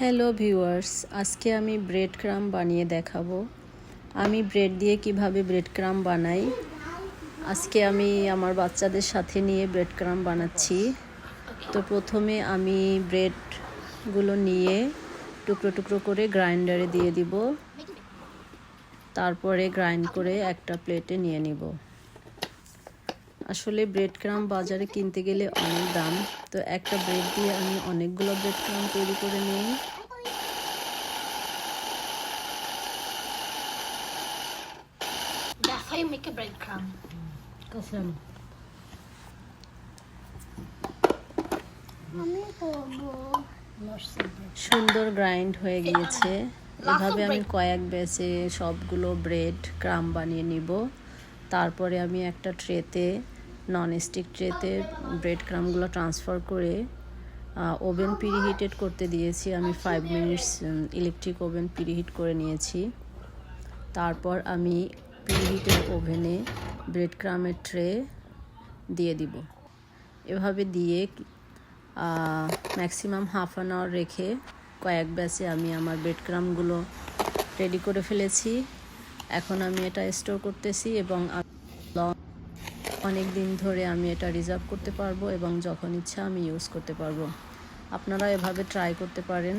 Hello viewers আজকে আমি bread ক্রাম বানিয়ে দেখাবো। আমি ব্রেড দিয়ে কীভাবে ব্রেড ক্রাম বানাই? আজকে আমি আমার বাচ্চাদের সাথে নিয়ে ব্রেড ক্রাম বানাচ্ছি। তো প্রথমে আমি ব্রেডগুলো নিয়ে টুকরো টুকরো করে গ্রাইন্ডারে দিয়ে দিব। তারপরে গ্রাইন্ড করে একটা প্লেটে নিয়ে নিব। আসলে ব্রেড ক্রাম বাজারে কিনতে গেলে অনেক দাম। তো একটা ব্রেড দিয়ে আমি অনেকগুলো ব্রেড ক্রাম তৈরি করে নিই। That's how you make a breadcrumb. কসম আমি করব। সুন্দর গ্রাইন্ড হয়ে গিয়েছে। এভাবে আমি কয়েক ব্যাচে সবগুলো ব্রেড ক্রাম বানিয়ে নিব। তারপরে আমি একটা ট্রেতে নন স্টিক ট্রেতে ব্রেড ক্রামগুলো ট্রান্সফার করে ওভেন প্রিহিটেড করতে দিয়েছি। আমি five minutes electric oven preheat করে নিয়েছি। তারপর আমি প্রিহিটেড ওভেনে ব্রেড ক্রামের ট্রে দিয়ে দিব। এভাবে দিয়ে ম্যাক্সিমাম হাফ অ্যান আওয়ার রেখে কয়েক ব্যাচে আমি আমার ব্রেড ক্রামগুলো রেডি করে ফেলেছি। এখন আমি এটা স্টোর করতেছি এবং অনেক দিন ধরে আমি এটা রিজার্ভ করতে পারব এবং যখন ইচ্ছা আমি ইউজ করতে পারব। আপনারা এভাবে ট্রাই করতে পারেন।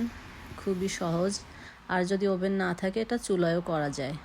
খুবই সহজ। আর যদি ওভেন না থাকে, এটা চুলায়ও করা যায়।